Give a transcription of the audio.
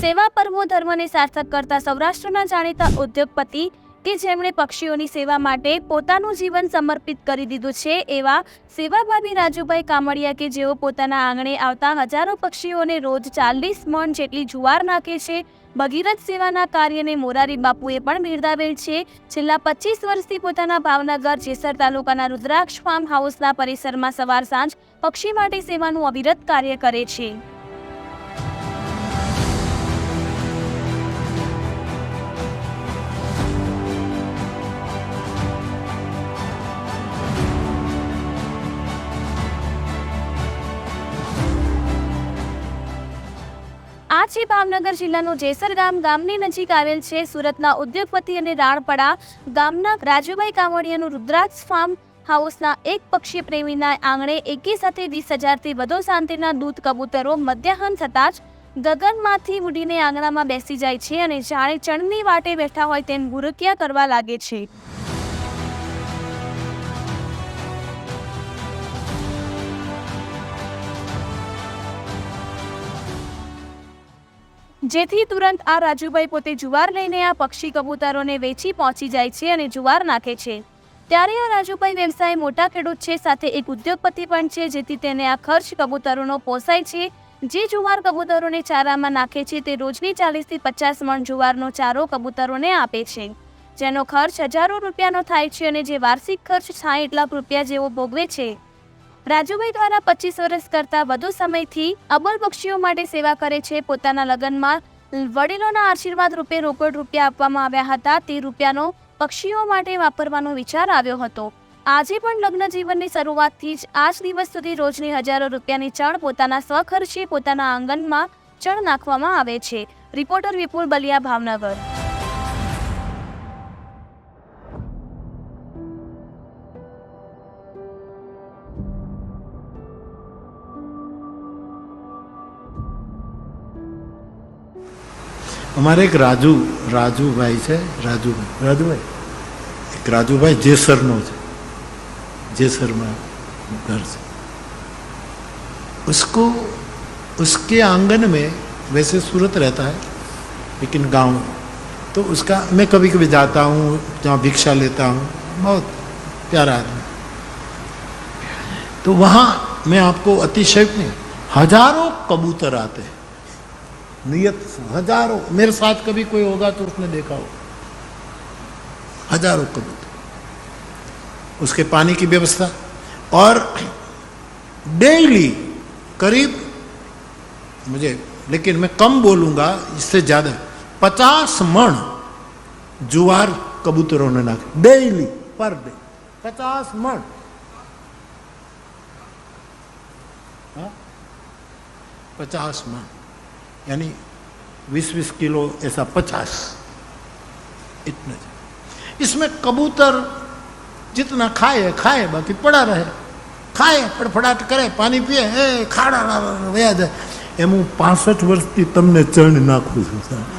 સેવા પરમો ધર્મને સાર્થક કરતા સૌરાષ્ટ્રના જાણીતા ઉદ્યોગપતિ કે જેમણે પક્ષીઓની સેવા માટે પોતાનું જીવન સમર્પિત કરી દીધું છે એવા સેવાભાવી રાજુભાઈ કામડિયા કે જેઓ પોતાના આંગણે આવતા હજારો પક્ષીઓને રોજ ચાલીસ મણ જેટલી જુવાર નાખે છે. ભગીરથ સેવાના કાર્યને મોરારી બાપુએ પણ બિરદાવેલ છે. છેલ્લા પચીસ વર્ષથી પોતાના ભાવનગર, જેસર તાલુકાના રુદ્રાક્ષ ફાર્મ હાઉસના પરિસરમાં સવાર સાંજ પક્ષી માટે સેવાનું અવિરત કાર્ય કરે છે. આ છે ભાવનગર જિલ્લાનું જેસર ગામ ગામની નજીક આવેલ છે. સુરતના ઉદ્યોગપતિ અને રાણપડા ગામના રાજુભાઈ કામડિયાનું રુદ્રાક્ષ ફાર્મ હાઉસના એક પક્ષી પ્રેમીના આંગણે એકી સાથે વીસ હજારથી વધુ શાંતિના દૂધ કબૂતરો મધ્યાહન થતાં જ ગગનમાંથી ઉડીને આંગણામાં બેસી જાય છે અને જાણે ચણની વાટે બેઠા હોય તેમ ગુરકિયા કરવા લાગે છે. જેથી તુરંત આ રાજુભાઈ પોતે જુવાર લઈને આ પક્ષી કબૂતરોને વેચી પહોંચી જાય છે અને જુવાર નાખે છે. ત્યારે આ રાજુભાઈ વ્યવસાય મોટા ખેડૂત છે, સાથે એક ઉદ્યોગપતિ પણ છે, જેથી તેને આ ખર્ચ કબૂતરોનો પોસાય છે. જે જુવાર કબૂતરોને ચારામાં નાખે છે, તે રોજની ચાલીસથી પચાસ મણ જુવારનો ચારો કબૂતરોને આપે છે. જેનો ખર્ચ હજારો રૂપિયાનો થાય છે અને જે વાર્ષિક ખર્ચ સાઠ લાખ રૂપિયા જેવો ભોગવે છે. રાજુભાઈ દ્વારા પચીસ વર્ષ કરતાં વધુ સમયથી અબોલ પક્ષીઓ માટે સેવા કરે છે. પોતાના લગ્નમાં વડીલોના આશીર્વાદ રૂપે રોકડ રૂપિયા આપવામાં આવ્યા હતા. તે રૂપિયાનો પક્ષીઓ માટે વાપરવાનો વિચાર આવ્યો હતો. આજે પણ લગ્ન જીવનની શરૂઆતથી જ આજ દિવસ સુધી રોજની હજારો રૂપિયાની ચણ પોતાના સ્વખર્ચે પોતાના આંગણમાં ચણ નાખવામાં આવે છે. રિપોર્ટર વિપુલ બલિયા ભાવનગર. हमारे एक અમારે राजू भाई राजू भाई एक राजू भाई રાજુભાઈ જેસરનો છે. જેસરમાં घर से उसको उसके आँगन में वैसे सूरत रहता है लेकिन गाँव तो उसका मैं कभी कभी जाता हूँ जहाँ भिक्षा लेता हूँ बहुत प्यारा आदमी तो वहाँ मैं आपको अतिशय नहीं हज़ारों कबूतर आते हैं नियत हज़ारों, मेरे साथ कभी कोई होगा तो उसने देखा हो। हज़ारों कबूतर उसके पानी की व्यवस्था। और डेली करीब, मुझे, लेकिन मैं कम बोलूँगा, इससे ज़्यादा, पचास मण जुआर कबूतरों ने नाखे। डेली, पर डे, पचास मण। हाँ? पचास मण। यानी बीस बीस किलो ऐसा पचास इतने इसमें कबूतर जितना खाए खाए बाकी पड़ा रहे ખાય ફડફડાટ કરે પાણી પીએ એ ખાડા વયા જાય એમ હું પાસઠ વર્ષથી તમને ચણ નાખું છું સાહેબ